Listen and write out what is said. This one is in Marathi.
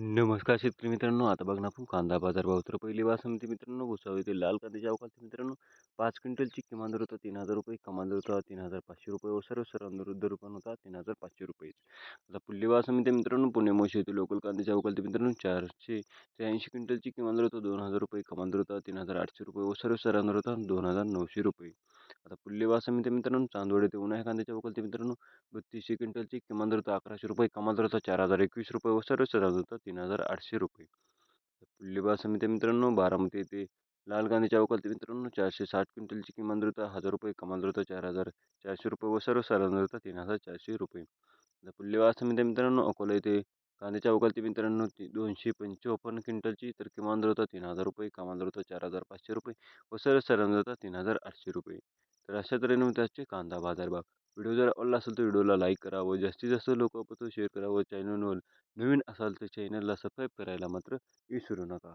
नमस्कार शेतकरी मित्रांनो आता बघ ना आपण कांदा बाजार भाव तर पहिली बासमती मित्रांनो भुसावळ ते लाल कांद्याच्या अवकाळी मित्रांनो पाच क्विंटलची किमान दर होता तीन हजार रुपये कमान दर होता तीन हजार पाचशे रुपये व सर्व सर्वांविरुद्ध रुपये होता तीन हजार पाचशे रुपये. आता पुल्ली बासमती मित्रांनो पुणे मोशी येथील लोकल कांद्याच्या अवकाळी मित्रांनो चारशे त्र्याऐंशी क्विंटलची किमान दर होता दोन हजार रुपये कमान दर होता तीन हजार आठशे रुपये व सर्व सर्वांवर होता दोन हजार नऊशे रुपये. आता पुल्ली समिती मित्रांनो चांदवड येथे उन्हाळ्या कांद्याच्या अवकाळी मित्रांनो बत्तीसशे क्विंटलची किमान दर अकराशे रुपये कमाल दर होता चार हजार एकवीस रुपये व सर्व सर्वांवर होता तीन हजार आठशे रुपये. पुल्ली समिती मित्रांनो बारामती येथे लाल कांद्याच्या अवकाळी मित्रांनो चारशे साठ क्विंटलची किमान दर होता हजार रुपये कमाल दर होता चार हजार चारशे रुपये व सर्व सर्वांवर होता तीन हजार चारशे रुपये. पुल्ली समिती मित्रांनो अकोला येथे कांद्याच्या अवकाळी मित्रांनो दोनशे पंचावन्न क्विंटलची तर किमान दर होता तीन हजार रुपये कमाल दर होता चार हजार पाचशे रुपये व सर्व होता तीन हजार आठशे रुपये. तर अशा तऱ्हेने त्याचे कांदा बाजारभाव व्हिडिओ जर आवडला असेल तर व्हिडिओला लाईक करा व जास्तीत जास्त लोकांपर्यंत शेअर करा व चॅनलवर नवीन असाल तर चॅनलला सबस्क्राईब करायला मात्र विसरू नका.